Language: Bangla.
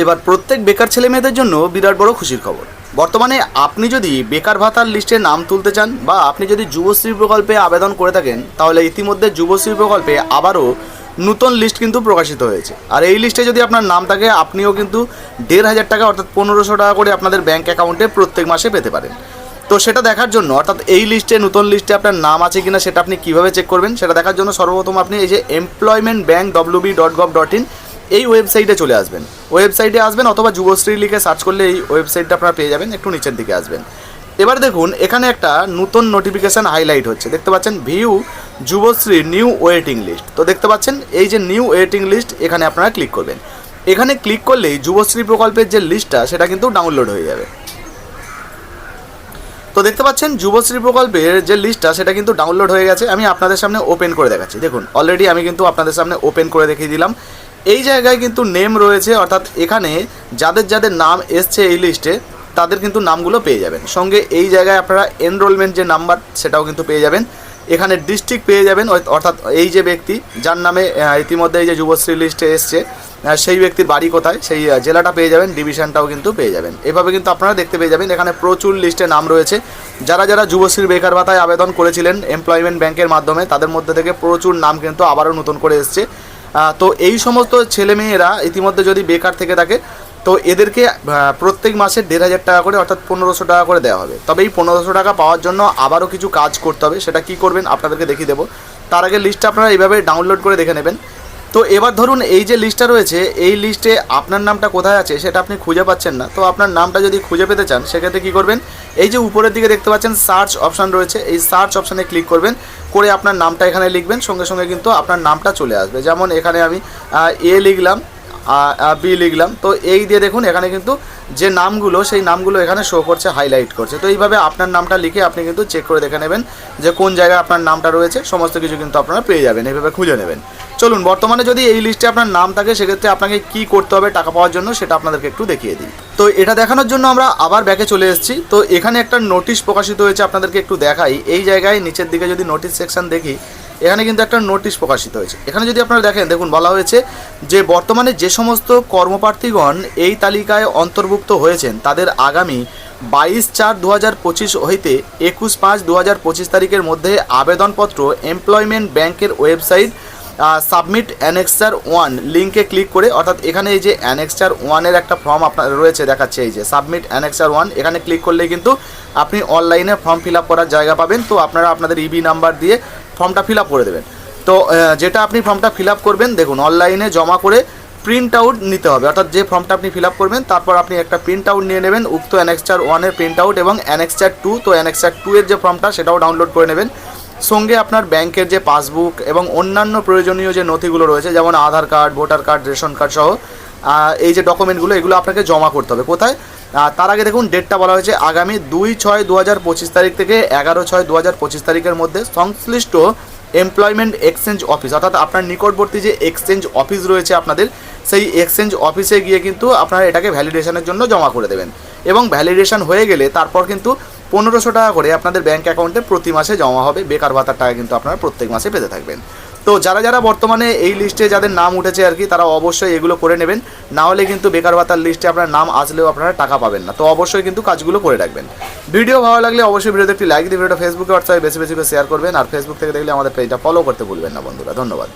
এবার প্রত্যেক বেকার ছেলে মেয়েদের জন্য বিরাট বড় খুশির খবর। বর্তমানে আপনি যদি বেকার ভাতার লিস্টে নাম তুলতে চান বা আপনি যদি যুবশ্রী প্রকল্পে আবেদন করে থাকেন, তাহলে ইতিমধ্যে যুবশ্রী প্রকল্পে আবারও নতুন লিস্ট কিন্তু প্রকাশিত হয়েছে। আর এই লিস্টে যদি আপনার নাম থাকে, আপনিও কিন্তু দেড় হাজার টাকা অর্থাৎ পনেরোশো টাকা করে আপনাদের ব্যাঙ্ক অ্যাকাউন্টে প্রত্যেক মাসে পেতে পারেন। তো সেটা দেখার জন্য, অর্থাৎ এই লিস্টে নতুন লিস্টে আপনার নাম আছে কিনা সেটা আপনি কীভাবে চেক করবেন, সেটা দেখার জন্য সর্বপ্রথম আপনি এই যে employment bank WB dot gov dot in এই ওয়েবসাইটে চলে আসবেন। ওয়েবসাইটে আসবেন অথবা যুবশ্রী লিখে সার্চ করলে এই ওয়েবসাইটটা আপনারা পেয়ে যাবেন, একটু নিচের দিকে আসবেন। এবার দেখুন, এখানে একটা নতুন নোটিফিকেশান হাইলাইট হচ্ছে। দেখতে পাচ্ছেন view Yuvashree new waiting list তো দেখতে পাচ্ছেন, এই যে নিউ ওয়েটিং লিস্ট এখানে আপনারা ক্লিক করবেন। এখানে ক্লিক করলেই যুবশ্রী প্রকল্পের যে লিস্টটা সেটা কিন্তু ডাউনলোড হয়ে যাবে। তো দেখতে পাচ্ছেন, যুবশ্রী প্রকল্পের যে লিস্টটা সেটা কিন্তু ডাউনলোড হয়ে গেছে। আমি আপনাদের সামনে ওপেন করে দেখাচ্ছি। দেখুন অলরেডি আমি কিন্তু আপনাদের সামনে ওপেন করে দেখিয়ে দিলাম। এই জায়গায় কিন্তু নেম রয়েছে, অর্থাৎ এখানে যাদের যাদের নাম এসছে এই লিস্টে তাদের কিন্তু নামগুলো পেয়ে যাবেন। সঙ্গে এই জায়গায় আপনারা এনরোলমেন্ট যে নাম্বার সেটাও কিন্তু পেয়ে যাবেন। এখানে ডিস্ট্রিক্ট পেয়ে যাবেন অর্থাৎ এই যে ব্যক্তি, যার নামে ইতিমধ্যে এই যে যুবশ্রী লিস্টে এসছে সেই ব্যক্তির বাড়ি কোথায়, সেই জেলাটা পেয়ে যাবেন ডিভিশনটাও কিন্তু পেয়ে যাবেন। এভাবে কিন্তু আপনারা দেখতে পেয়ে যাবেন, এখানে প্রচুর লিস্টে নাম রয়েছে। যারা যারা যুবশ্রীর বেকার ভাতায় আবেদন করেছিলেন এমপ্লয়মেন্ট ব্যাংকের মাধ্যমে, তাদের মধ্যে থেকে প্রচুর নাম কিন্তু আবারও নতুন করে এসছে। তো এই সমস্ত ছেলে মেয়েরা ইতিমধ্যে যদি বেকার থেকে থাকে, তো এদেরকে প্রত্যেক মাসে দেড় হাজার টাকা করে অর্থাৎ পনেরোশো টাকা করে দেওয়া হবে। তবে এই পনেরোশো টাকা পাওয়ার জন্য আবারও কিছু কাজ করতে হবে। সেটা কি করবেন আপনাদেরকে দেখিয়ে দেবো। তার আগে লিস্টটা আপনারা এইভাবে ডাউনলোড করে দেখে নেবেন। তো এবার ধরুন এই যে লিস্টটা রয়েছে, এই লিস্টে আপনার নামটা কোথায় আছে সেটা আপনি খুঁজে পাচ্ছেন না। তো আপনার নামটা যদি খুঁজে পেতে চান, সেক্ষেত্রে কী করবেন? এই যে উপরের দিকে দেখতে পাচ্ছেন সার্চ অপশান রয়েছে, এই সার্চ অপশানে ক্লিক করবেন, করে আপনার নামটা এখানে লিখবেন, সঙ্গে সঙ্গে কিন্তু আপনার নামটা চলে আসবে। যেমন এখানে আমি এ লিখলাম বি লিখলাম। তো এই দিয়ে দেখুন, এখানে কিন্তু যে নামগুলো, সেই নামগুলো এখানে শো করছে হাইলাইট করছে। তো এইভাবে আপনার নামটা লিখে আপনি কিন্তু চেক করে দেখে নেবেন যে কোন জায়গায় আপনার নামটা রয়েছে। সমস্ত কিছু কিন্তু আপনারা পেয়ে যাবেন, এইভাবে খুঁজে নেবেন। চলুন, বর্তমানে যদি এই লিস্টে আপনার নাম থাকে, সেক্ষেত্রে আপনাকে কি করতে হবে, টাকা পাওয়ার জন্য, সেটা আপনাদেরকে একটু দেখিয়ে দিই। তো এটা দেখানোর জন্য আমরা আবার ব্যাকে চলে এসেছি। তো এখানে একটা নোটিশ প্রকাশিত হয়েছে, আপনাদেরকে একটু দেখাই। এই জায়গায় নিচের দিকে যদি নোটিশ সেকশন দেখি এখানে কিন্তু একটা নোটিশ প্রকাশিত হয়েছে। এখানে যদি আপনারা দেখেন, দেখুন বলা হয়েছে যে বর্তমানে যে সমস্ত কর্মপ্রার্থীগণ এই তালিকায় অন্তর্ভুক্ত হয়েছেন, তাদের আগামী বাইশ চার দু হাজার পঁচিশ হইতে একুশ পাঁচ দু হাজার পঁচিশ তারিখের মধ্যে আবেদনপত্র এমপ্লয়মেন্ট ব্যাংকের ওয়েবসাইট সাবমিট অ্যানেক্সার ওয়ান লিঙ্কে ক্লিক করে, অর্থাৎ এখানে এই যে অ্যানেক্সার ওয়ানের একটা ফর্ম আপনার রয়েছে দেখাচ্ছে, এই যে সাবমিট অ্যানেক্সার ওয়ান, এখানে ক্লিক করলে কিন্তু আপনি অনলাইনে ফর্ম ফিল আপ করার জায়গা পাবেন। তো আপনারা আপনাদের ইবি নাম্বার দিয়ে ফর্মটা ফিল আপ করে দেবেন। তো যেটা আপনি ফর্মটা ফিল আপ করবেন, দেখুন অনলাইনে জমা করে প্রিন্ট আউট নিতে হবে। অর্থাৎ যে ফর্মটা আপনি ফিল আপ করবেন, তারপর আপনি একটা প্রিন্ট আউট নিয়ে নেবেন। উক্ত অ্যানেক্সচার ওয়ানের প্রিন্ট আউট এবং অ্যানেক্সচার টু তো অ্যানেক্সচার টু এর যে ফর্মটা, সেটাও ডাউনলোড করে নেবেন। সঙ্গে আপনার ব্যাংকের যে পাসবুক এবং অন্যান্য প্রয়োজনীয় যে নথিগুলো রয়েছে, যেমন Aadhaar card, voter card, ration card সহ এই যে ডকুমেন্টগুলো, এগুলো আপনাকে জমা করতে হবে। কোথায়? তার আগে দেখুন, ডেটটা বলা হয়েছে আগামী দুই ছয় দু হাজার পঁচিশ তারিখ থেকে এগারো ছয় দু হাজার পঁচিশ তারিখের মধ্যে সংশ্লিষ্ট এমপ্লয়মেন্ট এক্সচেঞ্জ অফিস অর্থাৎ আপনার নিকটবর্তী যে এক্সচেঞ্জ অফিস রয়েছে আপনাদের, সেই এক্সচেঞ্জ অফিসে গিয়ে কিন্তু আপনারা এটাকে ভ্যালিডেশনের জন্য জমা করে দেবেন। এবং ভ্যালিডেশন হয়ে গেলে তারপর কিন্তু পনেরোশো টাকা করে আপনাদের ব্যাঙ্ক অ্যাকাউন্টে প্রতি মাসে জমা হবে। বেকার ভাতার টাকা কিন্তু আপনারা প্রত্যেক মাসে পেতে থাকবেন। তো যারা যারা বর্তমানে এই লিস্টে যাদের নাম উঠেছে আর কি, তারা অবশ্যই এগুলো করে নেবেন। না হলে কিন্তু বেকার ভাতার লিস্টে আপনার নাম আসলেও আপনারা টাকা পাবেন না। তো অবশ্যই কিন্তু কাজগুলো করে রাখবেন। ভিডিও ভালো লাগলে অবশ্যই ভিডিওতে একটি লাইক দিয়ে ভিডিওটা ফেসবুকে হোয়াটসঅ্যাপে বেশি বেশি করে শেয়ার করবেন। আর ফেসবুক থেকে দেখলে আমাদের পেজটা ফলো করতে ভুলবেন না বন্ধুরা। ধন্যবাদ।